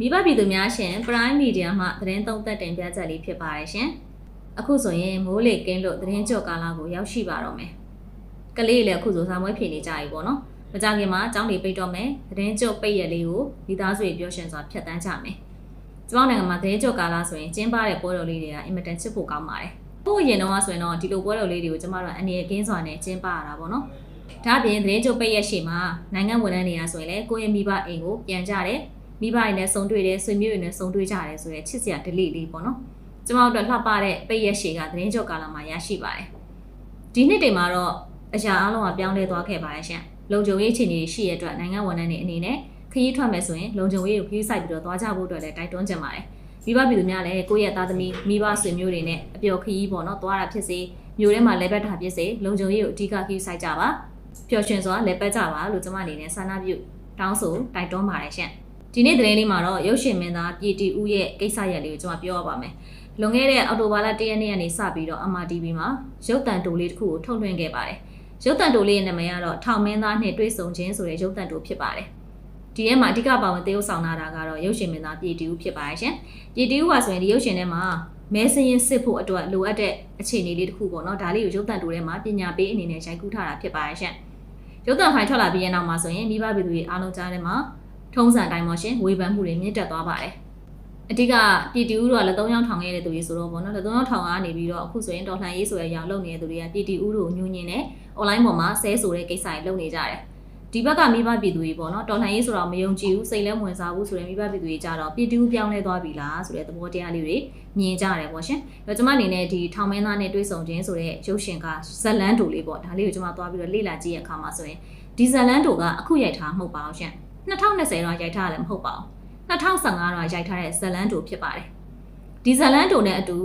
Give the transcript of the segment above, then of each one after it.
မိဘပြည်သူများရှင် Prime Media မှသတင်းသုံးသပ်တင်ပြချက်လေးဖြစ်ပါတယ်ရှင်အခုဆိုရင်မိုးလေကင်းလို့သတင်းကြော်ကာလာကိုရောက်ရှိပါတော့မယ်ကလေးလည်းအခုဆိုစာမွေးဖြေနေကြပြီပေါ့နော်မကြခင်မှာအကြောင်းတွေပိတ်တော့မယ်သတင်းကြော်ပိတ်ရလေးကိုမိသားစုတွေပြောရှင်စွာဖြတ်တန်းကြမယ်ကျမနိုင်ငံမှာသတင်းကြော်ကာလာဆိုရင်ကျင်းပတဲ့ပွဲတော်လေးတွေကအင်မတန်ချစ်ဖို့ကောင်းပါတယ်ဟိုအရင်တော့ဆိုရင်တော့ဒီလိုပွဲတော်လေးတွေကိုကျမတို့အနေနဲ့ကင်းစွာနဲ့ကျင်းပရတာပေါ့နော်ဒါအပြင်သတင်းကြော်ပိတ်ရရှိမှာနိုင်ငံဝန်ထမ်းတွေကဆိုရင်လည်းကိုယ့်ရဲ့မိဘအိမ်ကိုပြန်ကြတယ် မိဘတွေနဲ့ဆုံတွေ့တယ်ဆွေမျိုးတွေနဲ့ဆုံတွေ့ကြတယ်ဆိုရဲချစ်စရာ delete လေးပေါ့နော်ကျမတို့အတွက်လှပတဲ့ပိတ်ရက်ရှည်ကသတင်းကြော်ကာလမှာရရှိပါတယ်ဒီနှစ်တိမ်မှာတော့အရာအလုံးကပြောင်းလဲသွားခဲ့ပါတယ်ရှင်လုံခြုံရေးအခြေအနေရှိရတဲ့အတွက်နိုင်ငံဝန်ထမ်းတွေအနေနဲ့ခရီးထွက်မယ်ဆိုရင်လုံခြုံရေးကိုခရီးဆိုင်ပြီးတော့သွားကြဖို့အတွက်လည်းတိုက်တွန်းချင်ပါတယ်မိဘပြည်သူများလည်းကိုယ့်ရဲ့သားသမီးမိဘဆွေမျိုးတွေနဲ့အပျော်ခရီးပေါ့နော်သွားတာဖြစ်စေမျိုးထဲမှာလဲပတ်တာဖြစ်စေလုံခြုံရေးကိုအဓိကခရီးဆိုင်ကြပါပျော်ရွှင်စွာလဲပတ်ကြပါလို့ကျမအနေနဲ့ဆန္ဒပြုတောင်းဆိုတိုက်တွန်းပါတယ်ရှင် ဒီနေ့သတင်းလေးမှာတော့ရုပ်ရှင်မင်းသားပြည်တီဦးရဲ့ကိစ္စရပ်လေးကိုကျွန်မပြောရပါမယ်။လွန်ခဲ့တဲ့အောက်တိုဘာလ၁ရက်နေ့ကနေစပြီးတော့ MRTV မှာရုပ်တံတိုလေးတစ်ခုကိုထုတ်လွှင့်ခဲ့ပါတယ်။ရုပ်တံတိုလေးရဲ့နာမည်ကတော့ထောင်မင်းသားနဲ့တွေ့ဆုံခြင်းဆိုတဲ့ရုပ်တံတိုဖြစ်ပါတယ်။ဒီထဲမှာအဓိကပါဝင်သရုပ်ဆောင်လာတာကတော့ရုပ်ရှင်မင်းသားပြည်တီဦးဖြစ်ပါတယ်ရှင်။ပြည်တီဦးကဆိုရင်ဒီရုပ်ရှင်ထဲမှာမဲစရင်စစ်ဖို့အတွက်လိုအပ်တဲ့အခြေအနေလေးတစ်ခုပေါ့နော်ဒါလေးကိုရုပ်တံတိုထဲမှာပညာပေးအနေနဲ့ရိုက်ကူးထားတာဖြစ်ပါတယ်ရှင်။ရုပ်တံဖိုင်ထွက်လာပြီးတဲ့နောက်မှာဆိုရင်မိဘပြည်သူတွေအားလုံးကြားထဲမှာ ထုံးစံတိုင်းပါရှင်ဝေဖန်မှုတွေမြင့်တက်သွားပါတယ်အဓိကပြည်တီဦးတို့ကလက်သုံးချောင်းထောင်ခဲ့တဲ့သူတွေဆိုတော့ဗောနော်လက်သုံးချောင်းထောင်ကနေပြီးတော့အခုဆိုရင်တော်လှန်ရေးဆိုရရောင်လုပ်နေတဲ့သူတွေကပြည်တီဦးတို့ညှို့ညင်နဲ့ online ပေါ်မှာဆဲဆိုတဲ့ကိစ္စတွေလုပ်နေကြတယ်ဒီဘက်ကမိဘပြည်သူတွေပေါ့နော်တော်လှန်ရေးဆိုတော့မယုံကြည်ဘူးစိတ်လည်းဝင်စားဘူးဆိုတဲ့မိဘပြည်သူတွေကြတော့ပြည်တီဦးပြောင်းလဲသွားပြီလားဆိုတဲ့သဘောတရားလေးတွေမြင်ကြတယ်ပေါ့ရှင်။ဒါကျွန်မအနေနဲ့ဒီထောင်မင်းသားနဲ့တွေ့ဆုံခြင်းဆိုတဲ့ရုပ်ရှင်ကဇလန်းတူလေးပေါ့ဒါလေးကိုကျွန်မသွားပြီးတော့လေ့လာကြည့်ရအခါမှာဆိုရင်ဒီဇလန်းတူကအခုရိုက်ထားမဟုတ်ပါဘူးရှင်။ 2020တော့ရိုက်ထားတယ်မဟုတ်ပါဘူး2015တော့ရိုက်ထားတဲ့ဇလန်းတိုဖြစ်ပါတယ်ဒီဇလန်းတိုနဲ့အတူ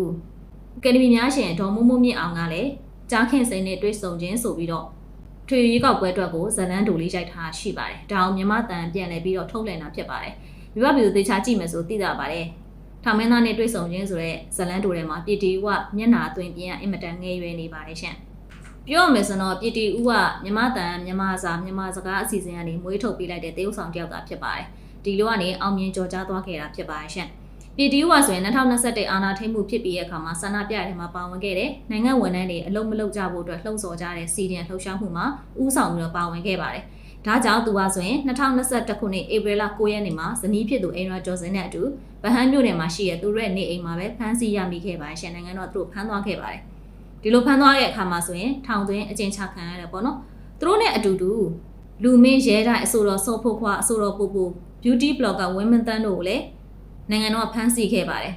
အကယ်ဒမီများရှင်ဒေါ်မိုးမိုးမြင့်အောင်ကလည်းကြားခင်စိန်နဲ့တွေ့ဆုံခြင်းဆိုပြီးတော့ထွေရွေးကောက်ပွဲအတွက်ကိုဇလန်းတိုလေးရိုက်ထားရှိပါတယ်ဒါအောင်မြမတန်ပြန်လဲပြီးတော့ထုတ်လည်တာဖြစ်ပါတယ်မြမပြည်သူသေချာကြည့်မယ်ဆိုသိကြပါတယ်ထောင်မင်းသားနဲ့တွေ့ဆုံခြင်းဆိုတဲ့ဇလန်းတိုထဲမှာပြည်တီကမျက်နာအသွင်ပြင်အင်မတန်ငယ်ရွယ်နေပါတယ်ရှင် ပြောရမယ်ဆိုတော့ပြည်တီဦးကမြမတန်မြမစာမြမစကားအစီအစဉ်ကနေမွေးထုတ်ပေးလိုက်တဲ့တေးဥဆောင်တယောက်သာဖြစ်ပါတယ်။ဒီလိုကနေအောင်မြင်ကြော်ကြားသွားခဲ့တာဖြစ်ပါတယ်ရှင်။ပြည်တီဦးကဆိုရင်2021အာဏာထိန်းမှုဖြစ်ပြီးတဲ့အခါမှာဆန္ဒပြတဲ့မှာပါဝင်ခဲ့တဲ့နိုင်ငံဝန်ထမ်းတွေအလုံးမလုံးကြဖို့အတွက်လှုံ့ဆော်ကြတဲ့စီဒီအန်လှုပ်ရှားမှုမှာဥဆောင်ပြီးတော့ပါဝင်ခဲ့ပါတယ်။ဒါကြောင့်သူကဆိုရင်2021ခုနှစ်ဧပြီလ9ရက်နေ့မှာဇနီးဖြစ်သူအိမ်ရကျော်စင်နဲ့အတူဗဟန်းမြို့နယ်မှာရှိတဲ့သူတို့ရဲ့နေအိမ်မှာပဲဖမ်းဆီးရမိခဲ့ပါတယ်ရှင်နိုင်ငံတော်သူတို့ဖမ်းသွားခဲ့ပါတယ်။ ဒီလိုဖမ်းသွားတဲ့အခါမှာဆိုရင်ထောင်သွင်းအကျဉ်းချခံရတယ်ပေါ့နော်သူတို့နဲ့အတူတူလူမင်းရဲတိုင်းအဆိုတော်စောဖို့ခွာအဆိုတော်ပူပူ beauty blogger ဝင်းမန်းတန်းတို့ကိုလည်းနိုင်ငံတော်ကဖမ်းဆီးခဲ့ပါတယ်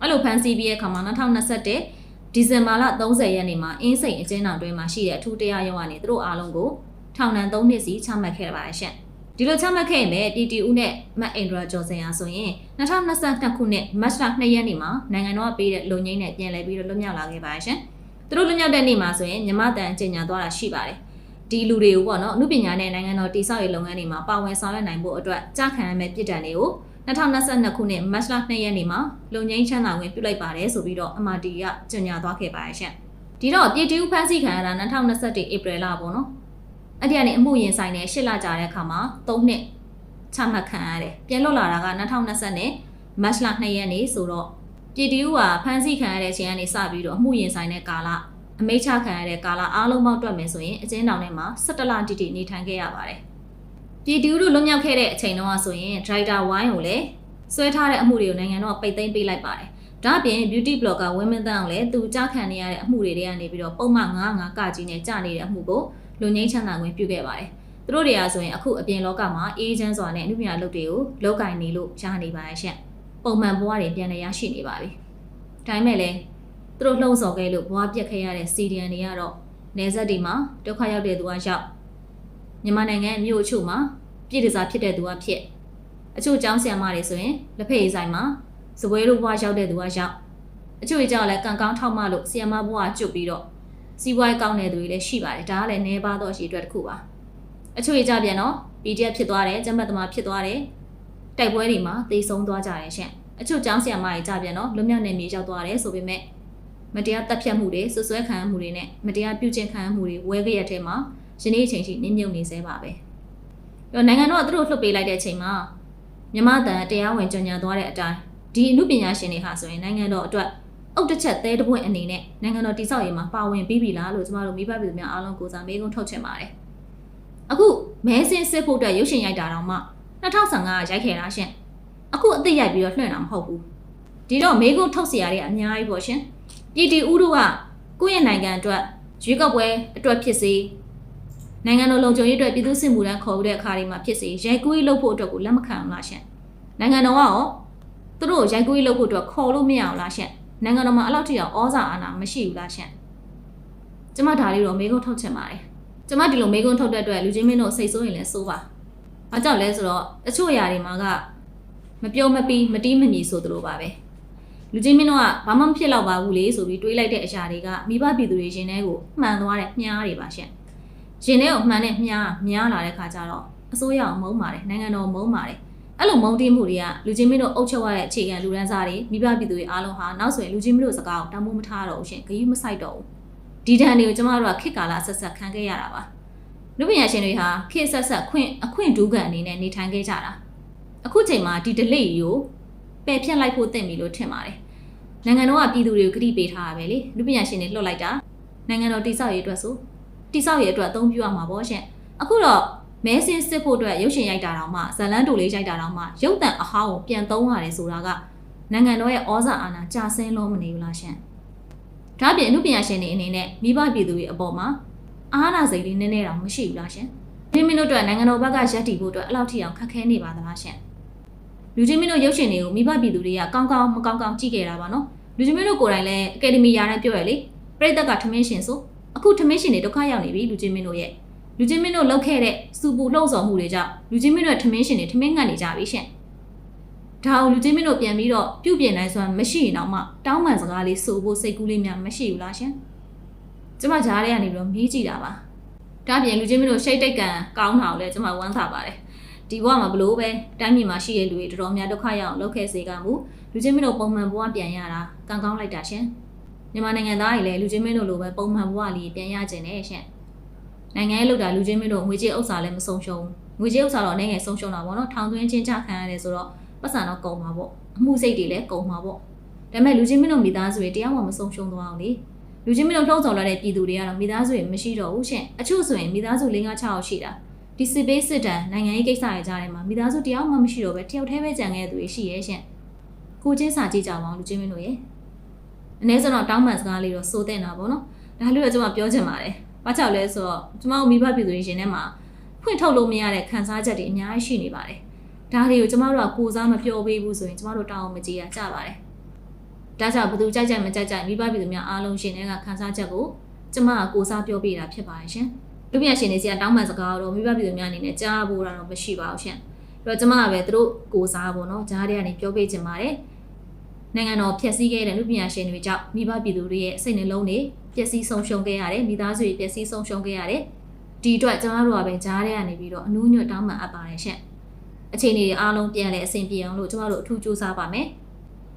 အဲ့လိုဖမ်းဆီးပြီးတဲ့အခါမှာ2021ဒီဇင်ဘာလ30ရက်နေ့မှာအင်းစိန်အကျဉ်းထောင်တွင်မှာရှိတဲ့အထူးတရားရုံးကနေသူတို့အားလုံးကိုထောင်ဒဏ်3နှစ်စီချမှတ်ခဲ့ပါတယ်ရှင့်ဒီလိုချမှတ်ခဲ့ရင်ပဲ PTU နဲ့မတ်အင်ဒရာဂျော်စင်အားဆိုရင်2022ခုနှစ်မတ်လ2ရက်နေ့မှာနိုင်ငံတော်ကပေးတဲ့လုံငိမ့်နဲ့ပြန်လည်ပြီးတော့လွတ်မြောက်လာခဲ့ပါတယ်ရှင်။ သူတို့လွတ်မြောက်တဲ့နေ့မှာဆိုရင်မြမတန်အကျဉ်းညာသွားတာရှိပါတယ်။ဒီလူတွေကိုပေါ့နော်အမှုပညာနဲ့နိုင်ငံတော်တည်ဆောက်ရေးလုပ်ငန်းတွေမှာပါဝင်ဆောင်ရွက်နိုင်ဖို့အတွက်ကြားခံရမယ့်ပြည်တံတွေကို2022ခုနှစ်မတ်လ2ရက်နေ့မှာလုံငိမ့်ချမ်းသာဝင်ပြုလိုက်ပါတယ်ဆိုပြီးတော့ MRT ကကြေညာသွားခဲ့ပါတယ်ရှင်။ဒီတော့ပြည်တူးဖမ်းဆီးခံရတာ2021ဧပြီလပေါ့နော်။အဲ့ဒီကနေအမှုရင်ဆိုင်နဲ့8လကြာတဲ့အခါမှာ3နှစ်ချမှတ်ခံရတယ်။ပြန်လွတ်လာတာက2020နဲ့မတ်လ2ရက်နေ့ဆိုတော့ ပြည်တူးကဖမ်းဆီးခံရတဲ့အချိန်ကနေစပြီးတော့အမှုရင်ဆိုင်တဲ့ကာလအမိတ်ချခံရတဲ့ကာလအားလုံးပေါင်းတွက်မယ်ဆိုရင်အကျဉ်းတောင်ထဲမှာ17လတိတိနေထိုင်ခဲ့ရပါတယ်။ပြည်တူးတို့လွတ်မြောက်ခဲ့တဲ့အချိန်တုန်းကဆိုရင်ဒရိုက်တာဝိုင်းကိုလည်းဆွဲထားတဲ့အမှုတွေကိုနိုင်ငံတော်ကပိတ်သိမ်းပေးလိုက်ပါတယ်။ဒါ့အပြင် beauty blogger ဝင်းမင်းတန်းအောင်လည်းသူကြားခံနေရတဲ့အမှုတွေတွေကနေပြီးတော့ပုံမှန်95ကကြီးနဲ့ကြာနေတဲ့အမှုကိုလူငိမ့်ချမ်းသာခွင့်ပြုခဲ့ပါတယ်။သူတို့တွေကဆိုရင်အခုအပြင်လောကမှာအေးချမ်းစွာနဲ့အမှုများလုပ်တွေကိုလောက်ကင်နေလို့ရနေပါရဲ့ရှင့်။ ပုံမှန်ဘဝတွေပြန်လည်ရရှိနေပါပြီ။ဒါပေမဲ့လည်းသူတို့လှုံ့ဆော်ခဲ့လို့ဘဝပြတ်ခဲ့ရတဲ့စီဒီအန်တွေကတော့နေဆက်တွေမှာဒုက္ခရောက်တဲ့သူကရောက်မြန်မာနိုင်ငံမြို့အချို့မှာပြည်တစားဖြစ်တဲ့သူကဖြစ်အချို့ကျောင်းဆရာမတွေဆိုရင်လက်ဖက်ရည်ဆိုင်မှာစပွဲလိုဘဝရောက်တဲ့သူကရောက်အချို့ကြောင့်လည်းကံကောင်းထောက်မလို့ဆရာမဘဝကျွတ်ပြီးတော့စီးပွားရေးကောင်းတဲ့သူတွေလည်းရှိပါတယ်ဒါကလည်းနေပါတော့အရှိအတွက်တစ်ခုပါအချို့ကြပြန်တော့ PDF ဖြစ်သွားတယ်ကျမတ်သမားဖြစ်သွားတယ် တိုက်ပွဲတွေမှာသေဆုံးသွားကြတယ်ရှင့်အချို့ကျောင်းဆရာမတွေကြပြန်တော့လွတ်မြောက်နေမြေရောက်သွားတယ်ဆိုပေမဲ့မတရားတပ်ဖြတ်မှုတွေဆွဆွဲခံရမှုတွေနဲ့မတရားပြုကျင့်ခံရမှုတွေဝဲကြရက်ထဲမှာယနေ့အချိန်ရှိနင်းမြုပ်နေသေးပါပဲ။အဲ့တော့နိုင်ငံတော်ကသူတို့လှုပ်ပေးလိုက်တဲ့အချိန်မှာမြမတန်တရားဝင်ကြညာသွားတဲ့အတိုင်းဒီအမှုပညာရှင်တွေဟာဆိုရင်နိုင်ငံတော်အတွက်အုတ်တစ်ချက်သေးတစ်ပွင့်အနေနဲ့နိုင်ငံတော်တိစောက်ရေးမှာပါဝင်ပြီးပြီလားလို့ကျမတို့မိဘပြည်သူများအားလုံးကိုစားမေးခွန်းထုတ်ချင်ပါတယ်အခုမဲစင်းစစ်ဖို့အတွက်ရုပ်ရှင်ရိုက်တာတော့မှ 2015ရိုက်ခဲ့တာရှင်အခုအစ်စ်ရိုက်ပြီးတော့လွှင့်တာမဟုတ်ဘူးဒီတော့မေးခွန်းထုတ်เสียရတဲ့အများကြီးပေါ့ရှင်ပြည်တီဦးတို့ကကိုယ့်ရဲ့နိုင်ငံအတွက်ရွေးကောက်ပွဲအတွက်ဖြစ်စေနိုင်ငံတော်လုံခြုံရေးအတွက်ပြည်သူ့စစ်မှုထမ်းခေါ်တဲ့အခါတွေမှာဖြစ်စေရိုက်ကူးရေးလုပ်ဖို့အတွက်ကိုလက်မခံဘူးလားရှင်နိုင်ငံတော်ကရောသူတို့ကိုရိုက်ကူးရေးလုပ်ဖို့အတွက်ခေါ်လို့မရအောင်လားရှင်နိုင်ငံတော်မှာအဲ့လောက်ထိအောင်ဩဇာအာဏာမရှိဘူးလားရှင်ကျမဒါလေးတော့မေးခွန်းထုတ်ချင်ပါတယ်ကျမဒီလိုမေးခွန်းထုတ်တဲ့အတွက်လူချင်းမင်းတို့စိတ်ဆိုးရင်လည်းစိုးပါ ဘာကြောင့်လဲဆိုတော့တချို့အရာတွေမှာကမပြောမပြီးမတီးမမီဆိုသလိုပါပဲလူချင်းမင်းတို့ကဘာမှမဖြစ်တော့ပါဘူးလေဆိုပြီးတွေးလိုက်တဲ့အရာတွေကမိဘပြည်သူတွေရှင်ထဲကိုမှန်သွားတဲ့မြားတွေပါရှင်ရှင်ထဲကိုမှန်တဲ့မြားမြားလာတဲ့ခါကျတော့အစိုးရအောင်မုန်းပါတယ်နိုင်ငံတော်မုန်းပါတယ်အဲ့လိုမုန်းတင်းမှုတွေကလူချင်းမင်းတို့အုပ်ချုပ်ရတဲ့အခြေခံလူရန်စားတွေမိဘပြည်သူတွေအားလုံးဟာနောက်ဆိုရင်လူချင်းမင်းတို့စကားကိုတောင်းမမထားတော့ဘူးရှင်ဂရုမစိုက်တော့ဘူးဒီတန်တွေကိုကျမတို့ကခေတ်ကာလဆက်ဆက်ခံခဲ့ရတာပါ လူပညာရှင်တွေဟာခေတ်ဆက်ဆက်ခွင့်အခွင့်ဒူးကန်အနေနဲ့နေထိုင်ခဲ့ကြတာအခုချိန်မှာဒီ delay ကိုပယ်ဖြတ်လိုက်ဖို့တင့်ပြီလို့ထင်ပါတယ်နိုင်ငံတော်ကပြည်သူတွေကိုဂရုပေးထားရပဲလေလူပညာရှင်တွေလွှတ်လိုက်တာနိုင်ငံတော်တိစောက်ရေးအတွက်ဆိုတိစောက်ရေးအတွက်အသုံးပြုရမှာပေါ့ရှင်အခုတော့မဲစင်းစစ်ဖို့အတွက်ရုပ်ရှင်ရိုက်တာတောင်မှဇလန်းတူလေးရိုက်တာတောင်မှရုပ်တံအဟောင်းကိုပြန်သုံးရတယ်ဆိုတာကနိုင်ငံတော်ရဲ့ဩဇာအာဏာကြာဆင်းလို့မနေဘူးလားရှင်ဒါ့အပြင်အမှုပညာရှင်တွေအနေနဲ့မိဘပြည်သူတွေအပေါ်မှာ အားနာစိတ်လေးနည်းနည်းတောင်မရှိဘူးလားရှင်မိမိတို့အတွက်နိုင်ငံတော်ဘက်ကရပ်တည်ဖို့အတွက်အလောက်ထိအောင်ခက်ခဲနေပါသလားရှင်လူချင်းမင်းတို့ရုပ်ရှင်တွေကိုမိဘပြည်သူတွေကကောင်းကောင်းမကောင်းကောင်းကြည့်ခဲ့တာပါနော်လူချင်းမင်းတို့ကိုယ်တိုင်လည်းအကယ်ဒမီယာနဲ့ပြောရလေပြိသက်ကထမင်းရှင်ဆိုအခုထမင်းရှင်တွေဒုက္ခရောက်နေပြီလူချင်းမင်းတို့ရဲ့လူချင်းမင်းတို့လောက်ခဲ့တဲ့စူပူလှုပ်ဆော်မှုတွေကြောင့်လူချင်းမင်းတို့ထမင်းရှင်တွေထမင်းငတ်နေကြပြီရှင်ဒါအောင်လူချင်းမင်းတို့ပြန်ပြီးတော့ပြုတ်ပြင်နိုင်စွမ်းမရှိရင်တော့မှတောင်းပန်စကားလေးဆိုဖို့စိတ်ကူးလေးများမရှိဘူးလားရှင် ကျမကြားထဲကနေပြီးတော့မေးကြည့်တာပါဒါပြင်လူချင်းမင်းတို့ရှိတ်တိတ်ကန်ကောင်းတာကိုလည်းကျမဝမ်းသာပါတယ်ဒီဘဝမှာဘလို့ပဲတိုင်းပြည်မှာရှိတဲ့လူတွေတော်တော်များဒုက္ခရောက်အောင်လုပ်ခဲ့စေကမူလူချင်းမင်းတို့ပုံမှန်ဘဝပြန်ရတာကံကောင်းလိုက်တာရှင်မြန်မာနိုင်ငံသားတွေလည်းလူချင်းမင်းတို့လိုပဲပုံမှန်ဘဝလေးပြန်ရကျင်တယ်ရှင်နိုင်ငံရေးလောက်တာလူချင်းမင်းတို့ငွေကြေးဥစ္စာလည်းမဆုံးရှုံးငွေကြေးဥစ္စာတော့နိုင်ငံဆုံးရှုံးတာပေါ့နော်ထောင်သွင်းချင်းချခံရတယ်ဆိုတော့ပတ်စံတော့ကုန်မှာပေါ့အမှုစိတ်တွေလည်းကုန်မှာပေါ့ဒါပေမဲ့လူချင်းမင်းတို့မိသားစုတွေတရားမှမဆုံးရှုံးသွားအောင်လေ လူချင်းမင်းတို့လှုံ့ဆော်လာတဲ့ပြည်သူတွေကတော့မိသားစုတွေမရှိတော့ဘူးရှင်အချို့ဆိုရင်မိသားစု၄၅6ယောက်ရှိတာဒီစစ်ဘေးစစ်တမ်းနိုင်ငံရေးကိစ္စတွေကြားထဲမှာမိသားစုတယောက်မှမရှိတော့ပဲတယောက်တည်းပဲကြံခဲ့တဲ့သူတွေရှိရဲ့ရှင်ကိုချင်းစာကြည့်ကြပါအောင်လူချင်းမင်းတို့ရေအနည်းဆုံးတော့တောင်းပန်စကားလေးတော့စိုးတဲ့တာပေါ့နော်ဒါလို့တော့ကျွန်မပြောချင်ပါတယ်ဘာကြောင့်လဲဆိုတော့ကျွန်မတို့မိဘပြည်သူတွေရှင်ထဲမှာဖွင့်ထုတ်လို့မရတဲ့ခံစားချက်တွေအများကြီးရှိနေပါတယ်ဒါတွေကိုကျွန်မတို့ကကိုစားမပြောပေးဘူးဆိုရင်ကျွန်မတို့တောင်းအောင်မကြည့်ရကြပါတယ် ဒါကြောင့်ဘယ်သူကြိုက်ကြိုက်မကြိုက်ကြိုက်မိဘပြည်သူများအားလုံးရှင်တွေကခံစားချက်ကိုကျွန်မကကိုစားပြောပေးတာဖြစ်ပါတယ်ရှင်လူပြရှင်တွေစီကတောင်းပန်စကားတော့မိဘပြည်သူများအနေနဲ့ကြားဖို့တော့မရှိပါဘူးရှင်အဲ့တော့ကျွန်မကပဲသူတို့ကိုစားပေါ့နော်ကြားထဲကနေပြောပေးချင်ပါတယ်နိုင်ငံတော်ဖျက်ဆီးခဲ့တဲ့လူပညာရှင်တွေကြောင့်မိဘပြည်သူတွေရဲ့စိတ်နှလုံးတွေပျက်စီးဆုံးရှုံးခဲ့ရတယ်မိသားစုတွေပျက်စီးဆုံးရှုံးခဲ့ရတယ်ဒီအတွက်ကျွန်တော်တို့ကပဲကြားထဲကနေပြီးတော့အနူးညွတ်တောင်းပန်အပ်ပါတယ်ရှင်အခြေအနေတွေအားလုံးပြန်လဲအဆင်ပြေအောင်လို့ကျွန်တော်တို့အထူးစူးစမ်းပါမယ်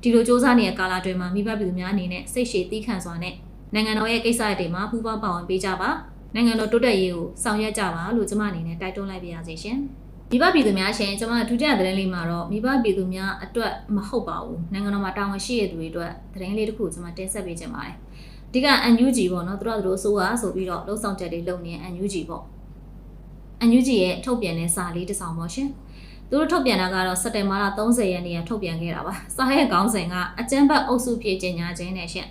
ဒီလိုစူးစမ်းနေတဲ့ကာလအတွင်းမှာမိဘပြည်သူများအနေနဲ့စိတ်ရှည်သီးခံစွာနဲ့နိုင်ငံတော်ရဲ့ကိစ္စတွေမှာပူးပေါင်းပါဝင်ပေးကြပါနိုင်ငံတော်တိုးတက်ရေးကိုဆောင်ရွက်ကြပါလို့ကျွန်မအနေနဲ့တိုက်တွန်းလိုက်ပါရစေရှင်မိဘပြည်သူများရှင်ကျွန်မဒုတိယသတင်းလေးမှာတော့မိဘပြည်သူများအတွက်မဟုတ်ပါဘူးနိုင်ငံတော်မှာတာဝန်ရှိတဲ့သူတွေအတွက်သတင်းလေးတစ်ခုကျွန်မတင်ဆက်ပေးခြင်းပါတယ်ဒီက NUG ပေါ့နော်သူတို့ကသူတို့အစိုးရဆိုပြီးတော့လှုပ်ဆောင်ချက်တွေလုပ်နေတဲ့ NUG ပေါ့ NUG ရဲ့ထုတ်ပြန်တဲ့စာလေးတစ်စောင်ပေါ့ရှင် သူတို့ထုတ်ပြန်တာကတော့စက်တင်ဘာလ30ရက်နေ့ကထုတ်ပြန်ခဲ့တာပါစာရဲ့ခေါင်းစဉ်ကအကျန်းဘတ်အုပ်စုဖြည့်ကျင်ညာခြင်းနဲ့ရှင်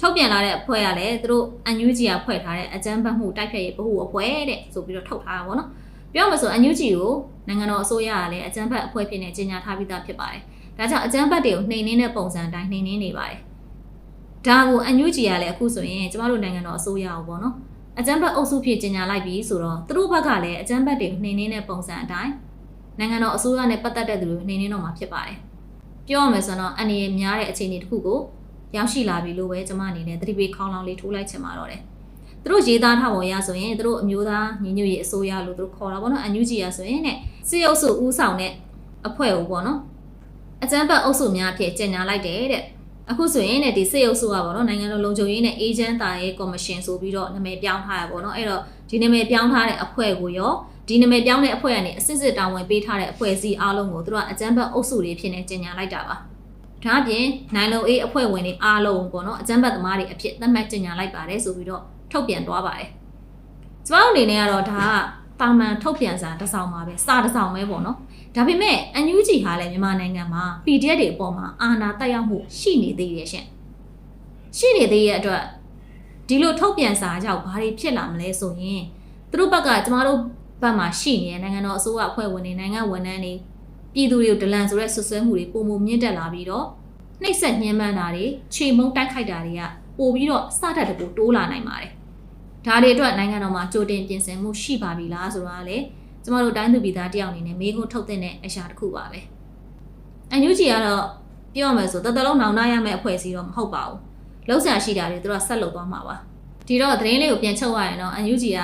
ထုတ်ပြန်လာတဲ့အဖွဲ့ကလည်းသူတို့ NUG ကဖွဲ့ထားတဲ့အကျန်းဘတ်မှုတိုက်ဖြတ်ရေးဗဟုအဖွဲ့တဲ့ဆိုပြီးတော့ထုတ်ထားတာပေါ့နော်ပြောမှဆို NUG ကိုနိုင်ငံတော်အစိုးရကလည်းအကျန်းဘတ်အဖွဲ့ဖြစ်နေကျင်ညာထားပြီးသားဖြစ်ပါတယ်ဒါကြောင့်အကျန်းဘတ်တွေကိုနှိမ်နှင်းတဲ့ပုံစံအတိုင်းနှိမ်နှင်းနေပါတယ်ဒါကို NUG ကလည်းအခုဆိုရင်ကျမတို့နိုင်ငံတော်အစိုးရကိုပေါ့နော်အကျန်းဘတ်အုပ်စုဖြစ်ကျင်ညာလိုက်ပြီဆိုတော့သူတို့ဘက်ကလည်းအကျန်းဘတ်တွေကိုနှိမ်နှင်းတဲ့ပုံစံအတိုင်း နိုင်ငံတော်အစိုးရနဲ့ပတ်သက်တဲ့သူတွေနှိမ်နှင်းတော့မှာဖြစ်ပါတယ်ပြောရမယ်ဆိုတော့အနေနဲ့များတဲ့အခြေအနေတစ်ခုကိုရောက်ရှိလာပြီလို့ပဲကျမအနေနဲ့သတိပေးခေါင်းလောင်းလေးထိုးလိုက်ချင်ပါတော့တယ်သူတို့ရေးသားထားပုံရဆိုရင်သူတို့အမျိုးသားညီညွတ်ရေးအစိုးရလို့သူတို့ခေါ်တာပေါ့နော်အန်ယူဂျီရဆိုရင်ねစီအုပ်စုဦးဆောင်တဲ့အဖွဲ့ကိုပေါ့နော်အကြမ်းဖက်အုပ်စုများဖြစ်ကျင်ညာလိုက်တယ်တဲ့အခုဆိုရင်ねဒီစေအုပ်စုကပေါ့နော်နိုင်ငံတော်လုံခြုံရေးနဲ့အေဂျင့်တာရဲ့ကော်မရှင်ဆိုပြီးတော့နာမည်ပြောင်းထားရပေါ့နော်အဲ့တော့ဒီနာမည်ပြောင်းထားတဲ့အဖွဲ့ကိုရော ဒီဒီနာမည်ပြောင်းတဲ့အဖွဲ့ကနေအစစ်စစ်တာဝန်ပေးထားတဲ့အဖွဲ့အစည်းအားလုံးကိုသူတို့ကအကြမ်းဖက်အုပ်စုတွေဖြစ်နေကြီးညာလိုက်တာပါဒါအပြင်နိုင်လုံအေးအဖွဲ့ဝင်တွေအားလုံးပေါ့နော်အကြမ်းဖက်သမားတွေအဖြစ်သတ်မှတ်ကြီးညာလိုက်ပါတယ်ဆိုပြီးတော့ထုတ်ပြန်သွားပါတယ်ကျမတို့အနေနဲ့ကတော့ဒါကတာမန်ထုတ်ပြန်စာတစ်စောင်ပါပဲစာတစ်စောင်ပဲပေါ့နော်ဒါပေမဲ့ NUG ဟာလည်းမြန်မာနိုင်ငံမှာ PDF တွေအပေါ်မှာအာဏာတက်ရောက်မှုရှိနေသေးရဲ့ရှင်ရှိနေသေးရဲ့အတွက်ဒီလိုထုတ်ပြန်စာကြောင့်ဘာတွေဖြစ်လာမလဲဆိုရင်သူတို့ဘက်ကကျမတို့ ဘက်မှာရှိနေတဲ့နိုင်ငံတော်အစိုးရအဖွဲ့ဝင်တွေနိုင်ငံဝန်ထမ်းတွေပြည်သူတွေကိုဒလန်ဆိုတဲ့ဆွဆွဲမှုတွေပုံမမြင့်တက်လာပြီးတော့နှိပ်စက်ညှဉ်းပန်းတာတွေခြေမုံတိုက်ခိုက်တာတွေကပို့ပြီးတော့စတတ်တကူတိုးလာနိုင်ပါတယ်ဒါတွေအတွက်နိုင်ငံတော်မှာကြိုတင်ပြင်ဆင်မှုရှိပါပြီလားဆိုတာကလည်းကျမတို့တိုင်းသူပြည်သားတယောက်အနေနဲ့မေးခွန်းထုတ်တဲ့အရာတစ်ခုပါပဲအန်ယူဂျီကတော့ပြောရမယ်ဆိုတော်တော်လုံးနောင်နာရမယ့်အဖွဲ့အစည်းတော့မဟုတ်ပါဘူးလောက်ဆရာရှိတာတွေသူတို့ဆက်လုပ်သွားမှာပါဒီတော့သတင်းလေးကိုပြန်ချုပ်ရရင်တော့အန်ယူဂျီက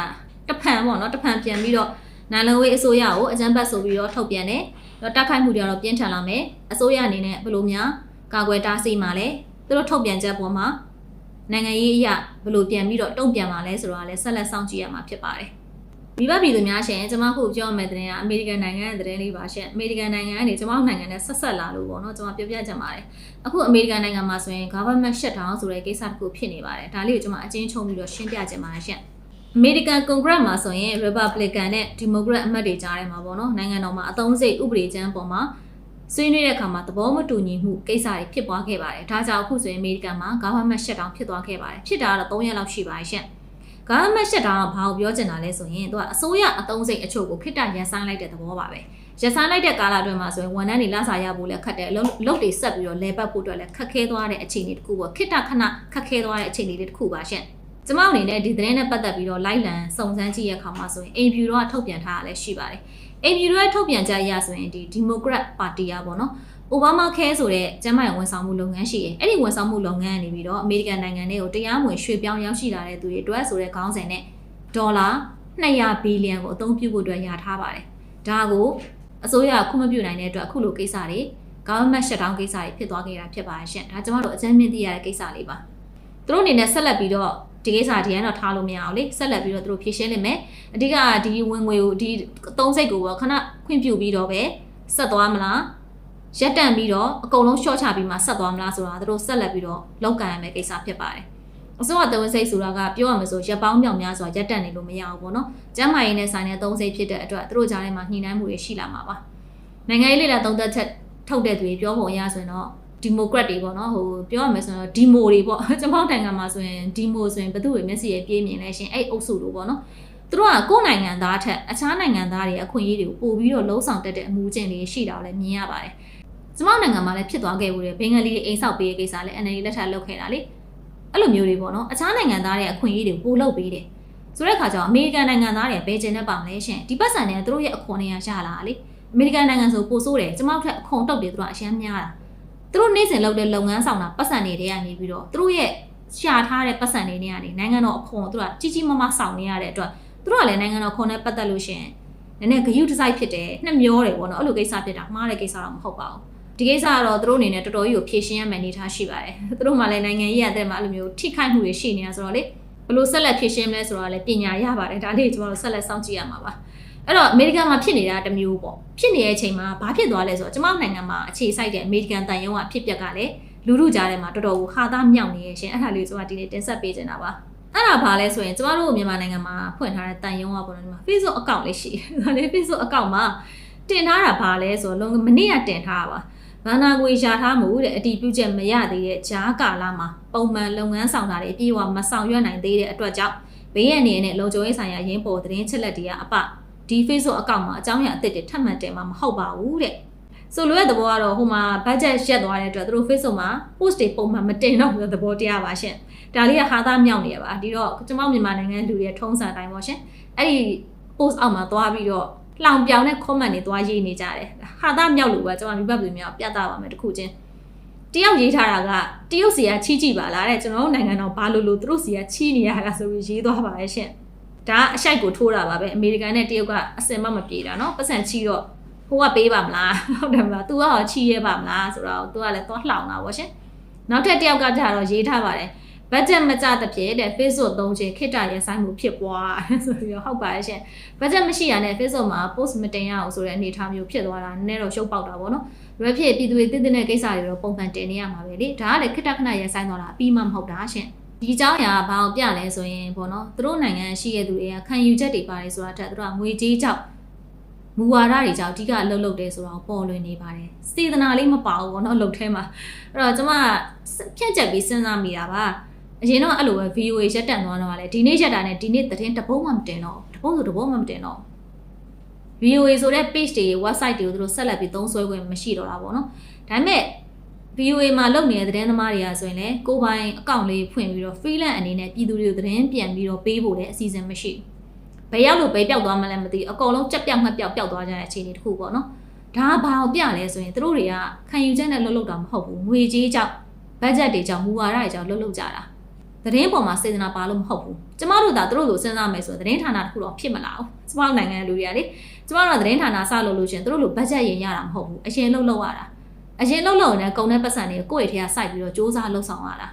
တဖန်ပေါ့နော်တဖန်ပြန်ပြီးတော့နိုင်လဝေးအစိုးရကိုအကြံပတ်ဆိုပြီးတော့ထုတ်ပြန်တယ်တော့တက်ခိုက်မှုတွေကတော့ပြင်းထန်လာမယ်အစိုးရအနေနဲ့ဘယ်လိုများကာကွယ်တားဆီးမှာလဲသူတို့ထုတ်ပြန်ချက်ပေါ်မှာနိုင်ငံရေးအရာဘယ်လိုပြန်ပြီးတော့တုံ့ပြန်မှာလဲဆိုတော့လည်းဆက်လက်စောင့်ကြည့်ရမှာဖြစ်ပါတယ်မိဘပြည်သူများရှင်ကျွန်မခုပြောမယ့်တဲ့ကအမေရိကန်နိုင်ငံရဲ့တဲ့လေးပါရှင်အမေရိကန်နိုင်ငံကနေကျွန်မတို့နိုင်ငံနဲ့ဆက်ဆက်လာလို့ပေါ့နော်ကျွန်မပြောပြချင်ပါတယ်အခုအမေရိကန်နိုင်ငံမှာဆိုရင် government shutdown ဆိုတဲ့ကိစ္စတစ်ခုဖြစ်နေပါတယ်ဒါလေးကိုကျွန်မအချင်းချုံပြီးတော့ရှင်းပြချင်ပါတယ်ရှင် အမေရိကန်ကွန်ဂရက်မှာဆိုရင် Republican နဲ့ Democrat အမတ်တွေကြားထဲမှာပေါ့နော်နိုင်ငံတော်မှာအသုံးစိတ်ဥပဒေကျမ်းပေါ်မှာဆွေးနွေးတဲ့အခါမှာသဘောမတူညီမှုကိစ္စတွေဖြစ်ပွားခဲ့ပါတယ်ဒါကြောင့်အခုဆိုရင်အမေရိကန်မှာ government shutdown ဖြစ်သွားခဲ့ပါတယ်ဖြစ်တာကတော့3ရက်လောက်ရှိပါတယ်ရှင် government shutdown ကဘာကိုပြောချင်တာလဲဆိုရင်သူကအစိုးရအသုံးစိတ်အချို့ကိုခိတ္တရန်ဆိုင်လိုက်တဲ့သဘောပါပဲရန်ဆိုင်လိုက်တဲ့ကာလအတွင်းမှာဆိုရင်ဝန်ထမ်းတွေလစာရဖို့လည်းခက်တယ်အလုပ်လုပ်တွေဆက်ပြီးတော့လဲပတ်ဖို့အတွက်လည်းခက်ခဲသွားတဲ့အခြေအနေတစ်ခုပေါ့ခိတ္တခဏခက်ခဲသွားတဲ့အခြေအနေလေးတစ်ခုပါရှင် ကျမအနေနဲ့ဒီသတင်းနဲ့ပတ်သက်ပြီးတော့လိုက်လံစုံစမ်းကြည့်ရခါမှာဆိုရင်အိမ်ဖြူတော်ကထုတ်ပြန်ထားတာလည်းရှိပါတယ်အိမ်ဖြူတော်ရဲ့ထုတ်ပြန်ချက်အရဆိုရင်ဒီဒီမိုကရက်ပါတီကပေါ့နော်အိုဘားမားခဲဆိုတဲ့ကျန်းမာရေးဝန်ဆောင်မှုလုပ်ငန်းရှိတယ်။အဲ့ဒီဝန်ဆောင်မှုလုပ်ငန်းကနေပြီးတော့အမေရိကန်နိုင်ငံတွေကိုတရားမဝင်ရွှေ့ပြောင်းရောက်ရှိလာတဲ့သူတွေအတွက်ဆိုတဲ့ခေါင်းစဉ်နဲ့ဒေါ်လာ200ဘီလီယံကိုအသုံးပြုဖို့အတွက်ရထားပါတယ်။ဒါကိုအစိုးရကခွင့်မပြုနိုင်တဲ့အတွက်အခုလိုကိစ္စတွေ government shutdown ကိစ္စတွေဖြစ်သွားခဲ့တာဖြစ်ပါတယ်ရှင်။ဒါကျမတို့အကြမ်းမြင့်သိရတဲ့ကိစ္စလေးပါ။သူတို့အနေနဲ့ဆက်လက်ပြီးတော့ ဒီကိစ္စဒီရန်တော့ထားလို့မရအောင်လေဆက်လက်ပြီးတော့သူတို့ဖြည့်ရှင်းလိမ့်မယ်အဓိကဒီဝင်ငွေကိုဒီသုံးစိတ်ကိုပေါ့ခဏခွင့်ပြုပြီးတော့ပဲဆက်သွားမလားရက်တန့်ပြီးတော့အကုန်လုံး short ချပြီးမှဆက်သွားမလားဆိုတာသူတို့ဆက်လက်ပြီးတော့လောက်ကန်ရမယ့်ကိစ္စဖြစ်ပါတယ်အစိုးရတဝန်စိတ်ဆိုတာကပြောရမယ်ဆိုရက်ပေါင်းမြောက်များစွာရက်တန့်နေလို့မရဘူးပေါ့နော်ကျမ်းမာရေးနဲ့ဆိုင်တဲ့သုံးစိတ်ဖြစ်တဲ့အတွက်သူတို့ကြားထဲမှာညှိနှိုင်းမှုတွေရှိလာမှာပါနိုင်ငံရေးလေလာသုံးသက်ချက်ထုတ်တဲ့သူတွေပြောပုံအရဆိုရင်တော့ ဒီမိုကရက်တွေပေါ့နော်ဟိုပြောရမယ်ဆိုတော့ဒီမိုတွေပေါ့ကျွန်တော်နိုင်ငံမှာဆိုရင်ဒီမိုဆိုရင်ဘယ်သူတွေမျက်စိရဲ့ပြေးမြင်လဲရှင်အဲ့အုပ်စုလို့ပေါ့နော်သူတို့ကကိုယ်နိုင်ငံသားထက်အခြားနိုင်ငံသားတွေအခွင့်အရေးတွေကိုပို့ပြီးတော့လုံးဆောင်တက်တဲ့အမှုကျင့်တွေရှိတာလည်းမြင်ရပါတယ်ကျမနိုင်ငံမှာလည်းဖြစ်သွားခဲ့ဘူးတယ်ဘင်္ဂလီတွေအိမ်ဆောက်ပေးတဲ့ကိစ္စလည်း NLD လက်ထပ်လုပ်ခဲ့တာလေအဲ့လိုမျိုးတွေပေါ့နော်အခြားနိုင်ငံသားတွေအခွင့်အရေးတွေကိုပို့လုပ်ပေးတယ်ဆိုတဲ့အခါကျတော့အမေရိကန်နိုင်ငံသားတွေဘယ်ကျင်နဲ့ပါမလဲရှင်ဒီပတ်စံတွေကသူတို့ရဲ့အခွန်တွေကရလာလေအမေရိကန်နိုင်ငံဆိုပို့ဆိုးတယ်ကျမတို့ထက်အခွန်တုတ်တယ်သူတို့ကအရှမ်းများတာ သူတို့နေ့စဉ်လုပ်တဲ့လုပ်ငန်းဆောင်တာပတ်စံတွေတွေကနေပြီးတော့သူတို့ရဲ့ရှာထားတဲ့ပတ်စံတွေတွေကနေနိုင်ငံတော်အခွန်ကိုသူတို့ကကြီးကြီးမားမားဆောင်နေရတဲ့အတွက်သူတို့ကလည်းနိုင်ငံတော်ခွန်နဲ့ပတ်သက်လို့ရှင်နည်းနည်းဂယုတစိုက်ဖြစ်တယ်နှစ်မျောတယ်ပေါ့နော်အဲ့လိုကိစ္စဖြစ်တာမှားတဲ့ကိစ္စတော့မဟုတ်ပါဘူးဒီကိစ္စကတော့သူတို့အနေနဲ့တော်တော်ကြီးကိုဖြေရှင်းရမယ့်အနေအထားရှိပါတယ်သူတို့မှလည်းနိုင်ငံရေးရတဲ့မှာအဲ့လိုမျိုးထိခိုက်မှုတွေရှိနေတာဆိုတော့လေဘလို့ဆက်လက်ဖြေရှင်းမလဲဆိုတော့လည်းပညာရပါတယ်ဒါလေးကျွန်တော်တို့ဆက်လက်စောင့်ကြည့်ရမှာပါ အဲ့တော့အမေရိကန်မှာဖြစ်နေတာတစ်မျိုးပေါ့ဖြစ်နေတဲ့အချိန်မှာဘာဖြစ်သွားလဲဆိုတော့ကျွန်မနိုင်ငံမှာအခြေစိုက်တဲ့အမေရိကန်တန်ယုံကဖြစ်ပျက်ကလည်းလူလူကြားထဲမှာတော်တော်ကိုဟာသားမြောက်နေရဲ့ရှင်အဲ့ဒါလေးကျွန်မဒီနေ့တင်ဆက်ပေးချင်တာပါအဲ့ဒါဘာလဲဆိုရင်ကျမတို့မြန်မာနိုင်ငံမှာဖွင့်ထားတဲ့တန်ယုံကပေါ့နော်ဒီမှာ Facebook account လေးရှိတယ်ဒါလေး Facebook account မှာတင်ထားတာဘာလဲဆိုတော့လုံးမနေ့ကတင်ထားတာပါဘန္နာငွေရှာထားမှုတဲ့အတီးပြုချက်မရသေးတဲ့ဂျားကာလမှာပုံမှန်လုပ်ငန်းဆောင်တာတွေအပြည့်အဝမဆောင်ရွက်နိုင်သေးတဲ့အတွက်ကြောင့်ဘေးရန်နေနဲ့လုံခြုံရေးဆိုင်ရာရင်းပေါ်သတင်းချက်လက်တွေကအပ ဒီ Facebook အကောင့်မှာအကြောင်းအရာအသစ်တွေထပ်မံတင်မှာမဟုတ်ပါဘူးတဲ့ဆိုလိုတဲ့သဘောကတော့ဟိုမှာ budget ရက်သွားတဲ့အတွက်သူတို့ Facebook မှာ post တွေပုံမှန်မတင်တော့ဘူးသဘောတရားပါရှင်ဒါလေးကဟာသားမြောက်နေရပါဒီတော့ကျွန်မမြန်မာနိုင်ငံလူတွေထုံးစံတိုင်းပေါ့ရှင်အဲ့ဒီ post အောက်မှာသွားပြီးတော့လောင်ပြောင်တဲ့ comment တွေသွားရေးနေကြတယ်ဟာသားမြောက်လို့ပဲကျွန်တော်မိဘပြည်များပြသပါမယ်တခုချင်းတယောက်ရေးထားတာကတရုတ်စီကချီးကြည့်ပါလားတဲ့ကျွန်တော်တို့နိုင်ငံတော်ဘာလို့လို့သူတို့စီကချီးနေရတာဆိုပြီးရေးသွားပါရဲ့ရှင် ဒါအရှိုက်ကိုထိုးတာပါပဲအမေရိကန်နဲ့တရုတ်ကအစင်မမပြေတာနော်ပတ်စံချီတော့ဟိုကပေးပါမလားဟုတ်တယ်မလား तू ကချီရဲပါမလားဆိုတော့ तू ကလည်းသွားလှောင်တာပေါ့ရှင်နောက်ထပ်တယောက်ကကြတော့ရေးထားပါတယ်ဘတ်ဂျက်မကျသဖြင့်တဲ့ Facebook သုံးခြင်းခိတ္တရဆိုင်မှုဖြစ်ပွားဆိုပြီးတော့ဟုတ်ပါရဲ့ရှင်ဘတ်ဂျက်မရှိရတဲ့ Facebook မှာ post မတင်ရအောင်ဆိုတဲ့အနေအထားမျိုးဖြစ်သွားတာနည်းနည်းတော့ရှုပ်ပေါက်တာပေါ့နော်ရွယ်ဖြစ်ပြည်သူတွေတည်တည်တဲ့ကိစ္စတွေတော့ပုံစံတင်နေရမှာပဲလေဒါကလည်းခိတ္တခဏရဆိုင်သွားတာအပြီးမှမဟုတ်တာရှင် ဒီအကြောင်းအရာဘာအောင်ပြလဲဆိုရင်ပေါ့နော်သူတို့နိုင်ငံရှိရတဲ့သူတွေကခံယူချက်တွေပါတယ်ဆိုတာထက်သူတို့ကငွေကြေးကြောင့်မူဝါဒတွေကြောင့်အဓိကအလုပ်လုပ်တယ်ဆိုတော့ပေါ်လွင်နေပါတယ်စေတနာလေးမပါဘူးပေါ့နော်အလုပ်ထဲမှာအဲ့တော့ကျွန်မဖြန့်ချက်ပြီးစဉ်းစားမိတာပါအရင်တော့အဲ့လိုပဲ VOA ရက်တန်သွားတော့လည်းဒီနေ့ရက်တာနဲ့ဒီနေ့သတင်းတပုံးမှမတင်တော့တပုံးဆိုတပုံးမှမတင်တော့ VOA ဆိုတဲ့ page တွေ website တွေကိုသူတို့ဆက်လက်ပြီးသုံးစွဲခွင့်မရှိတော့တာပေါ့နော်ဒါပေမဲ့ VOA မှာလုပ်နေတဲ့သတင်းသမားတွေကဆိုရင်လည်းကိုယ်ပိုင်အကောင့်လေးဖွင့်ပြီးတော့ freelance အနေနဲ့ပြည်သူတွေကိုသတင်းပြန်ပြီးတော့ပေးဖို့လည်းအစီအစဉ်မရှိဘူးဘယ်ရောက်လို့ဘယ်ပျောက်သွားမှလည်းမသိဘူးအကုန်လုံးကြက်ပြောက်မှတ်ပြောက်ပျောက်သွားကြတဲ့အခြေအနေတစ်ခုပေါ့နော်ဒါကဘာကိုပြလဲဆိုရင်သူတို့တွေကခံယူချက်နဲ့လှုပ်လှုပ်တာမဟုတ်ဘူးငွေကြေးကြောင့်ဘတ်ဂျက်တွေကြောင့်မူဝါဒတွေကြောင့်လှုပ်လှုပ်ကြတာသတင်းပေါ်မှာစေတနာပါလို့မဟုတ်ဘူးကျမတို့ဒါသူတို့လိုစဉ်းစားမယ်ဆိုရင်သတင်းဌာနတစ်ခုတော့ဖြစ်မလာဘူးကျမတို့နိုင်ငံလူတွေကလေကျမတို့သတင်းဌာနစလုပ်လို့ရှင်သူတို့လိုဘတ်ဂျက်ရင်ရတာမဟုတ်ဘူးအရင်လှုပ်လှုပ်ရတာ အရင်လှုပ်လှုပ်နေကုန်တဲ့ပတ်စံတွေကိုယ့်ရဲ့ထဲကစိုက်ပြီးတော့စူးစမ်းလှုပ်ဆောင်ရတာ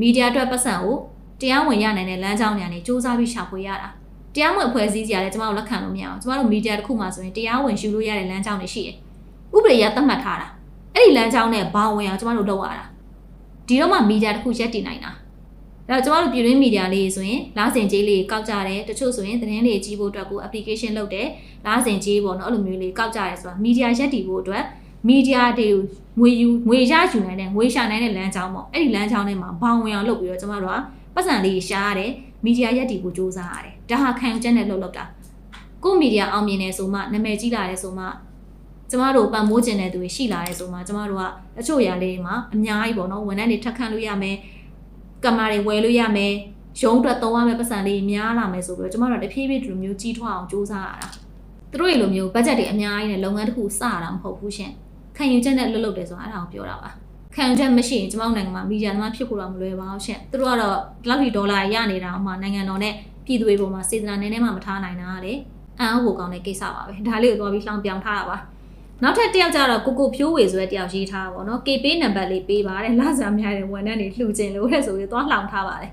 မီဒီယာအတွက်ပတ်စံကိုတရားဝင်ရနိုင်တဲ့လမ်းကြောင်းတွေကနေစူးစမ်းပြီးရှာဖွေရတာတရားဝင်ဖွဲ့စည်းကြရတယ်ကျမတို့လက်ခံလို့မရအောင်ကျမတို့မီဒီယာတစ်ခုမှဆိုရင်တရားဝင်ယူလို့ရတဲ့လမ်းကြောင်းတွေရှိတယ်ဥပဒေရသတ်မှတ်ထားတာအဲ့ဒီလမ်းကြောင်းနဲ့ဘောင်ဝင်အောင်ကျမတို့လုပ်ရတာဒီတော့မှမီဒီယာတစ်ခုရက်တည်နိုင်တာအဲ့တော့ကျမတို့ပြည်တွင်းမီဒီယာလေးဆိုရင်လားစင်ကြီးလေးကောက်ကြတယ်တချို့ဆိုရင်သတင်းလေးကြီးဖို့အတွက်ကို application လုပ်တယ်လားစင်ကြီးပေါ့နော်အဲ့လိုမျိုးလေးကောက်ကြတယ်ဆိုတာမီဒီယာရက်တည်ဖို့အတွက် မီဒီယာတွေကိုငွေယူငွေရယူနိုင်တဲ့ငွေရှာနိုင်တဲ့လမ်းကြောင်းပေါ့အဲ့ဒီလမ်းကြောင်းထဲမှာဘောင်ဝင်အောင်လုပ်ပြီးတော့ကျမတို့ကပတ်စံလေးရှားရတယ်မီဒီယာရက်တည်ဖို့စူးစမ်းရတယ်ဒါဟာခံယူချက်နဲ့လုပ်လုပ်တာကိုမီဒီယာအောင်မြင်နေဆိုမှနာမည်ကြီးလာတယ်ဆိုမှကျမတို့ပံ့ပိုးခြင်းတဲ့သူတွေရှိလာတယ်ဆိုမှကျမတို့ကအချို့ຢာလေးမှာအများကြီးပေါ့နော်ဝန်ထမ်းတွေထပ်ခန့်လို့ရမယ်ကင်မရာတွေဝယ်လို့ရမယ်ရုံးအတွက်သုံးရမယ့်ပတ်စံလေးများလာမယ်ဆိုပြီးတော့ကျမတို့တဖြည်းဖြည်းဒီလိုမျိုးကြီးထွားအောင်စူးစမ်းရတာသူတို့တွေလိုမျိုးဘတ်ဂျက်တွေအများကြီးနဲ့လုပ်ငန်းတစ်ခုစရတာမဟုတ်ဘူးရှင် ခံယူချက်နဲ့လွတ်လွတ်တယ်ဆိုတာအဲ့ဒါကိုပြောတာပါခံယူချက်မရှိရင်ကျမတို့နိုင်ငံမှာမီဒီယာသမားဖြစ်ဖို့တော့မလွယ်ပါဘူးရှင်သူတို့ကတော့ဒီလောက်ထိဒေါ်လာရနေတာမှနိုင်ငံတော်နဲ့ပြည်သူတွေပေါ်မှာစေတနာနည်းနည်းမှမထားနိုင်တာလေအံ့ဩဖို့ကောင်းတဲ့ကိစ္စပါပဲဒါလေးကိုသွားပြီးလှောင်ပြောင်ထားတာပါနောက်ထပ်တစ်ယောက်ကျတော့ကိုကိုဖြိုးဝေဆိုတဲ့တယောက်ရေးထားတာပေါ့နော် KP နံပါတ်လေးပေးပါတယ်လာစားများတဲ့ဝန်ထမ်းတွေလှူခြင်းလို့တဲ့ဆိုပြီးသွားလှောင်ထားပါတယ်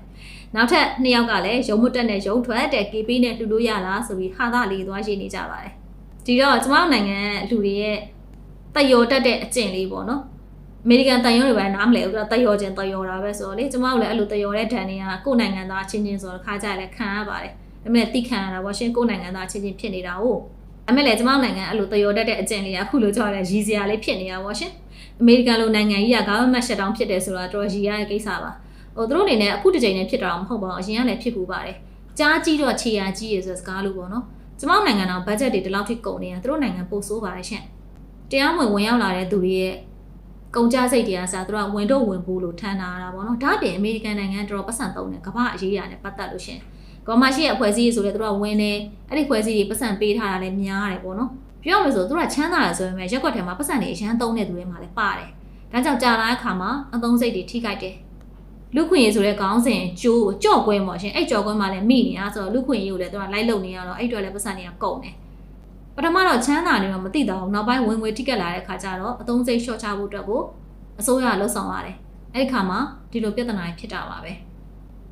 နောက်ထပ်နှစ်ယောက်ကလည်းရုံမတက်နဲ့ရုံထွက်တဲ့ KP နဲ့လှူလို့ရလားဆိုပြီးဟာသားလေးသွားရေးနေကြပါတယ်ဒီတော့ကျမတို့နိုင်ငံလူတွေရဲ့ တယောတက်တဲ့အကျင့်လေးပေါ့နော်အမေရိကန်တန်ရုံးတွေပဲနားမလဲဘူးသူကတယောချင်းတယောတာပဲဆိုတော့လေကျမတို့လည်းအဲ့လိုတယောတဲ့ဒဏ်တွေကကိုယ်နိုင်ငံသားချင်းချင်းဆိုတော့ခါကြရလဲခံရပါတယ်ဒါပေမဲ့တိခံရတာပေါ့ရှင်ကိုယ်နိုင်ငံသားချင်းချင်းဖြစ်နေတာဟုတ်အမေလည်းကျမတို့နိုင်ငံအဲ့လိုတယောတက်တဲ့အကျင့်လေးကအခုလိုကြောက်ရတဲ့ရည်စရာလေးဖြစ်နေတာပေါ့ရှင်အမေရိကန်လိုနိုင်ငံကြီးက government shutdown ဖြစ်တယ်ဆိုတာတော့ရည်ရတဲ့ကိစ္စပါဟိုသူတို့အနေနဲ့အခုတစ်ချိန်နဲ့ဖြစ်တာတော့မဟုတ်ပါဘူးအရင်ကလည်းဖြစ်ပူပါတယ်ကြားကြီးတော့ခြေရာကြီးရယ်ဆိုစကားလို့ပေါ့နော်ကျမတို့နိုင်ငံတော်ဘတ်ဂျက်တွေဒီလောက်ထိကုန်နေတာသူတို့နိုင်ငံပို့ဆိုးပါတယ်ရှင် တရားမဝင်ဝင်ရောက်လာတဲ့သူတွေရဲ့ကုန်ကြစိတ်တရားစားသူတို့ကဝင်တော့ဝင်ဖို့လို့ထန်တာတာပေါ့နော်ဒါ့အပြင်အမေရိကန်နိုင်ငံတော်ပတ်စံသုံးတယ်ကမ္ဘာအရေးအရာနဲ့ပတ်သက်လို့ရှင်ကော်မရှိရဲ့အဖွဲ့အစည်းဆိုလည်းသူတို့ကဝင်တယ်အဲ့ဒီဖွဲ့စည်းတွေပတ်စံပေးထားတာလည်းများတယ်ပေါ့နော်ပြောရမယ်ဆိုသူတို့ကချမ်းသာတယ်ဆိုပေမဲ့ရက်ွက်ထဲမှာပတ်စံတွေအရန်သုံးတဲ့သူတွေမှလည်းပါတယ်ဒါကြောင့်ကြာလာတဲ့အခါမှာအသုံးစိတ်တွေထိခိုက်တယ်လူခွင့်ရေးဆိုတဲ့ခေါင်းစဉ်ကျိုးကြော့ကွဲပေါ့ရှင်အဲ့ကြော့ကွဲမှာလည်းမိနေတာဆိုတော့လူခွင့်ရေးကိုလည်းသူကလိုက်လုံနေရတော့အဲ့အတွက်လည်းပတ်စံတွေကကုန်တယ် ပထမတော့ချမ်းသာနေတော့မသိတော့ဘူးနောက်ပိုင်းဝင်ငွေထိကက်လာတဲ့အခါကျတော့အသုံးစိတ်လျှော့ချဖို့အတွက်ကိုအစိုးရလှုပ်ဆောင်ရတယ်အဲ့ဒီခါမှာဒီလိုပြဿနာဖြစ်တာပါပဲ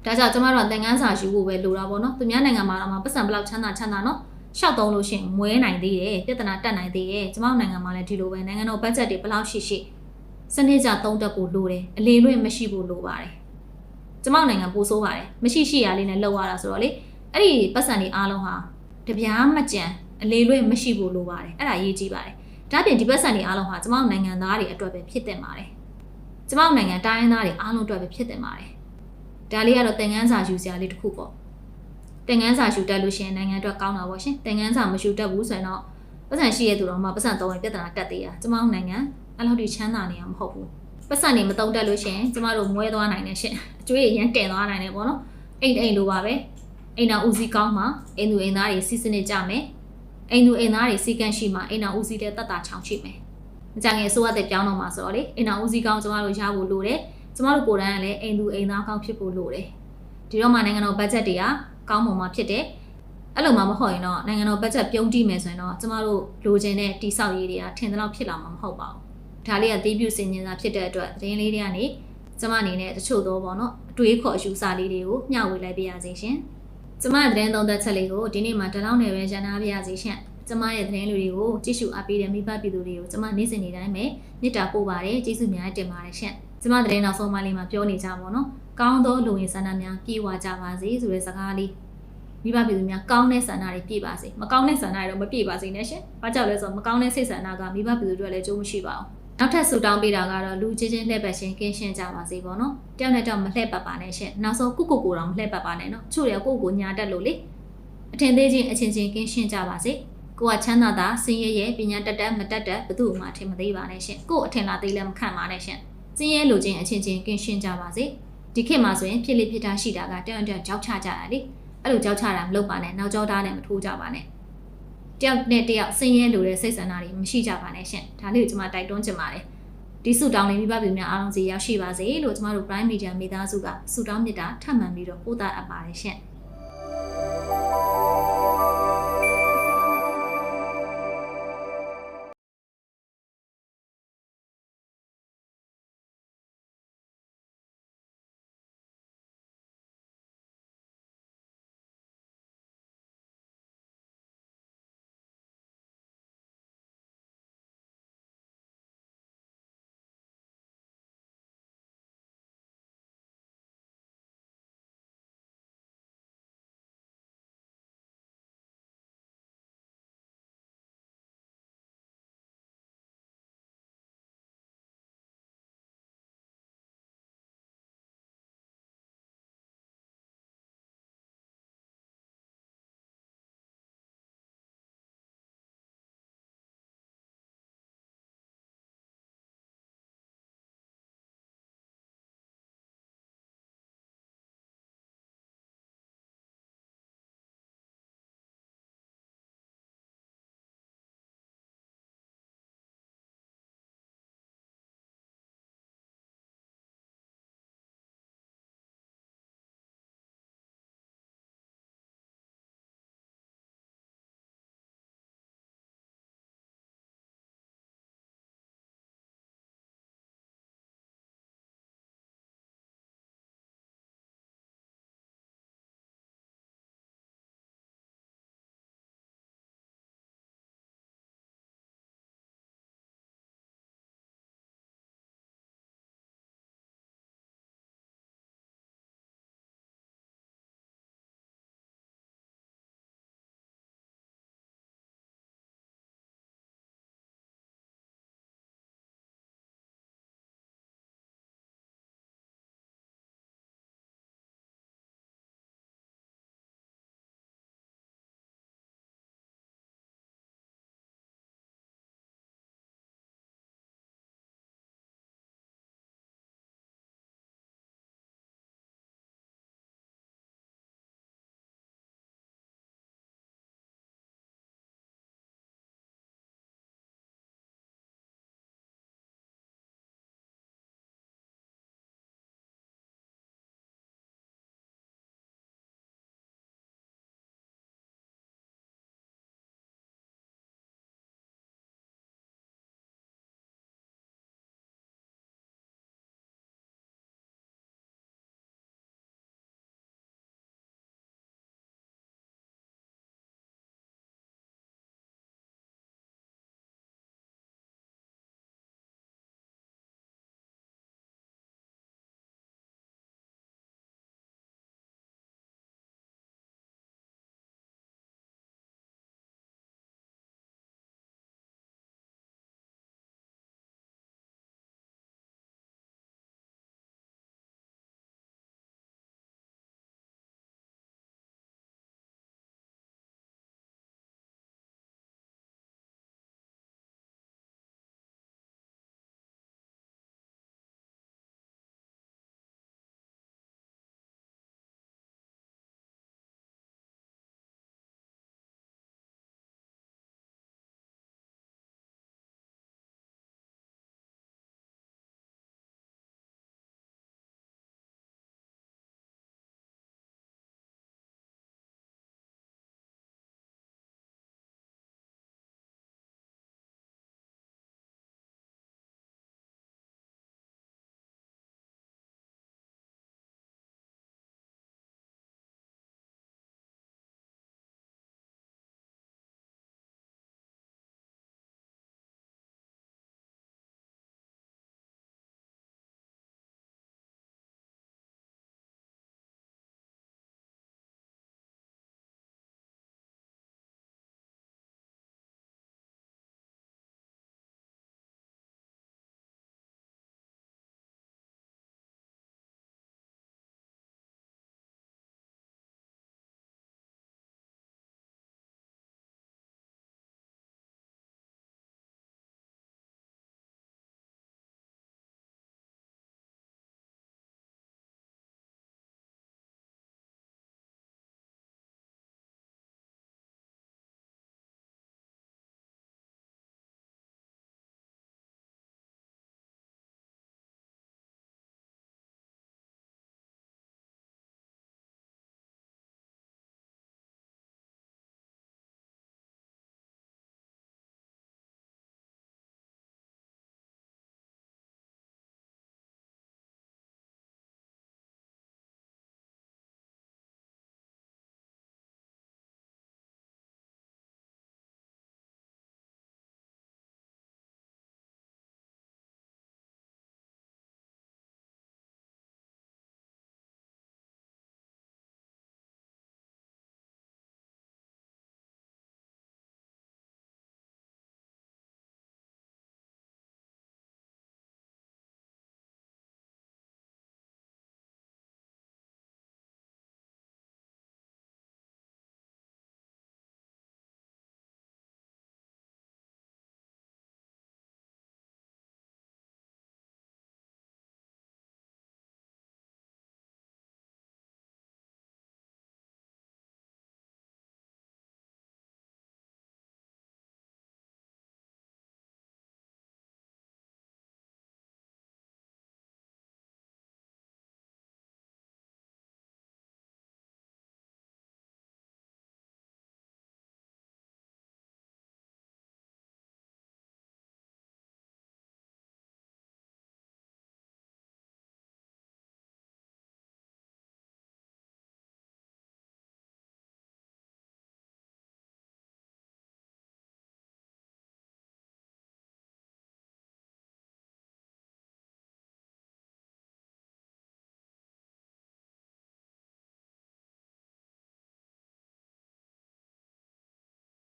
ဒါကြောင့်ကျမတို့ကသင်ခန်းစာယူဖို့ပဲလိုတာပေါ့နော်သူများနိုင်ငံမှာတော့ပတ်စံဘလောက်ချမ်းသာချမ်းသာနော်ရှောက်သုံးလို့ရှိရင်မွဲနိုင်သေးတယ်ပြဿနာတက်နိုင်သေးတယ်ကျမတို့နိုင်ငံမှာလည်းဒီလိုပဲနိုင်ငံတော်ဘတ်ဂျက်တွေဘလောက်ရှိရှိစနစ်ကြသုံးတက်ဖို့လိုတယ်အလေလွင့်မရှိဖို့လိုပါတယ်ကျမတို့နိုင်ငံပိုဆိုးပါတယ်မရှိရှိရလေးနဲ့လောက်ရတာဆိုတော့လေအဲ့ဒီပတ်စံတွေအားလုံးဟာတပြားမကြံ အလေလွင့်မရှိဖို့လိုပါတယ်အဲ့ဒါအရေးကြီးပါတယ်ဒါပြင်ဒီပတ်စံတွေအားလုံးဟာကျမတို့နိုင်ငံသားတွေအတွက်ပဲဖြစ်တင်ပါတယ်ကျမတို့နိုင်ငံတိုင်းရင်းသားတွေအားလုံးအတွက်ပဲဖြစ်တင်ပါတယ်ဒါလေးကတော့သင်ခန်းစာယူစရာလေးတစ်ခုပေါ့သင်ခန်းစာယူတတ်လို့ရှိရင်နိုင်ငံအတွက်ကောင်းတာပေါ့ရှင်သင်ခန်းစာမယူတတ်ဘူးဆိုရင်တော့ပတ်စံရှိရတဲ့သူတော်မှပတ်စံသုံးရင်ပြဿနာတက်သေးတာကျမတို့နိုင်ငံအဲ့လောက်ထိချမ်းသာနေအောင်မဟုတ်ဘူးပတ်စံနေမသုံးတတ်လို့ရှိရင်ကျမတို့မွဲသွားနိုင်တယ်ရှင်အကျွေးရရန်တင်သွားနိုင်တယ်ပေါ့နော်အိမ်အိမ်လိုပါပဲအိမ်တော်ဦးစီးကောင်းမှာအိမ်သူအိမ်သားတွေစီစနစ်ကြမယ် အိမ်သူအိမ်သားတွေစီကန့်ရှိမှာအိမ်တော်ဦးစီးတဲ့တတ်တာချောင်းရှိမယ်မကြငယ်ဆိုရတဲ့ပြောင်းတော့မှာဆိုတော့လေအိမ်တော်ဦးစီးကောင်းကျမတို့ရဖို့လိုတယ်ကျမတို့ကိုယ်တိုင်ကလည်းအိမ်သူအိမ်သားကောင်းဖြစ်ဖို့လိုတယ်ဒီတော့မှနိုင်ငံတော်ဘတ်ဂျက်တွေကကောင်းမွန်မှာဖြစ်တယ်အဲ့လိုမှမဟုတ်ရင်တော့နိုင်ငံတော်ဘတ်ဂျက်ပြုံးတိမယ်ဆိုရင်တော့ကျမတို့လိုချင်တဲ့တိဆောက်ရေးတွေကထင်သလောက်ဖြစ်လာမှာမဟုတ်ပါဘူးဒါလေးကတီးပြူစင်နေတာဖြစ်တဲ့အတွက်သတင်းလေးတွေကနေကျမအနေနဲ့တချို့သောပေါ့နော်အတွေးခေါ်အယူဆလေးတွေကိုမျှဝေလိုက်ပြရစီရှင် ကျမရဲ့သတင်းသုံးသက်ချက်လေးကိုဒီနေ့မှာတလောက်နယ်ပဲရန်နာပြရစီရှင်ကျမရဲ့သတင်းလူတွေကိုကြည့်ရှုအားပေးတဲ့မိဘပြည်သူတွေကိုကျမနေ့စဉ်နေ့တိုင်းပဲမေတ္တာပို့ပါတယ်ကျေးဇူးများတင်ပါတယ်ရှင်ကျမသတင်းနောက်ဆုံးပိုင်းလေးမှာပြောနေကြပါတော့နော်ကောင်းသောလူဝင်ဆန္ဒများပြေဝကြပါစေဆိုတဲ့စကားလေးမိဘပြည်သူများကောင်းတဲ့ဆန္ဒတွေပြည့်ပါစေမကောင်းတဲ့ဆန္ဒတွေတော့မပြည့်ပါစေနဲ့ရှင်။ဘာကြောင့်လဲဆိုတော့မကောင်းတဲ့စိတ်ဆန္ဒကမိဘပြည်သူတွေလည်းကြိုးမရှိပါဘူး။ နောက်ထပ်ဆူတောင်းပေးတာကတော့လူချင်းချင်းလှည့်ပတ်ရှင်ကင်းရှင်းကြပါစေပေါ့နော်။တယောက်နဲ့တယောက်မလှည့်ပတ်ပါနဲ့ရှင်။နောက်ဆုံးကိုကိုကိုတော့မလှည့်ပတ်ပါနဲ့နော်။ချို့တွေကကိုကိုညာတက်လို့လေ။အထင်သေးချင်းအချင်းချင်းကင်းရှင်းကြပါစေ။ကိုကချမ်းသာတာစင်ရဲရဲပညာတက်တက်မတက်တက်ဘသူ့မှအထင်မသေးပါနဲ့ရှင်။ကို့အထင်လာသေးလည်းမခံပါနဲ့ရှင်။စင်ရဲလိုချင်းအချင်းချင်းကင်းရှင်းကြပါစေ။ဒီခေတ်မှာဆိုရင်ဖြစ်လိဖြစ်တာရှိတာကတယောက်နဲ့တယောက်ကြောက်ချကြတာလေ။အဲ့လိုကြောက်ချတာမလုပ်ပါနဲ့နောက်ကြောသားနဲ့မထိုးကြပါနဲ့ တယောက်နဲ့တယောက်ဆင်းရဲလိုတဲ့စိတ်ဆန္ဒတွေမရှိကြပါနဲ့ရှင်ဒါလေးကိုကျွန်မတိုက်တွန်းချင်ပါတယ်ဒီဆုတောင်းလေးမိဘပြည်များအားလုံးစီရောက်ရှိပါစေလို့ကျမတို့ Prime Media မိသားစုကဆုတောင်းမေတ္တာထပ်မံပြီးတော့ပို့သအပ်ပါတယ်ရှင်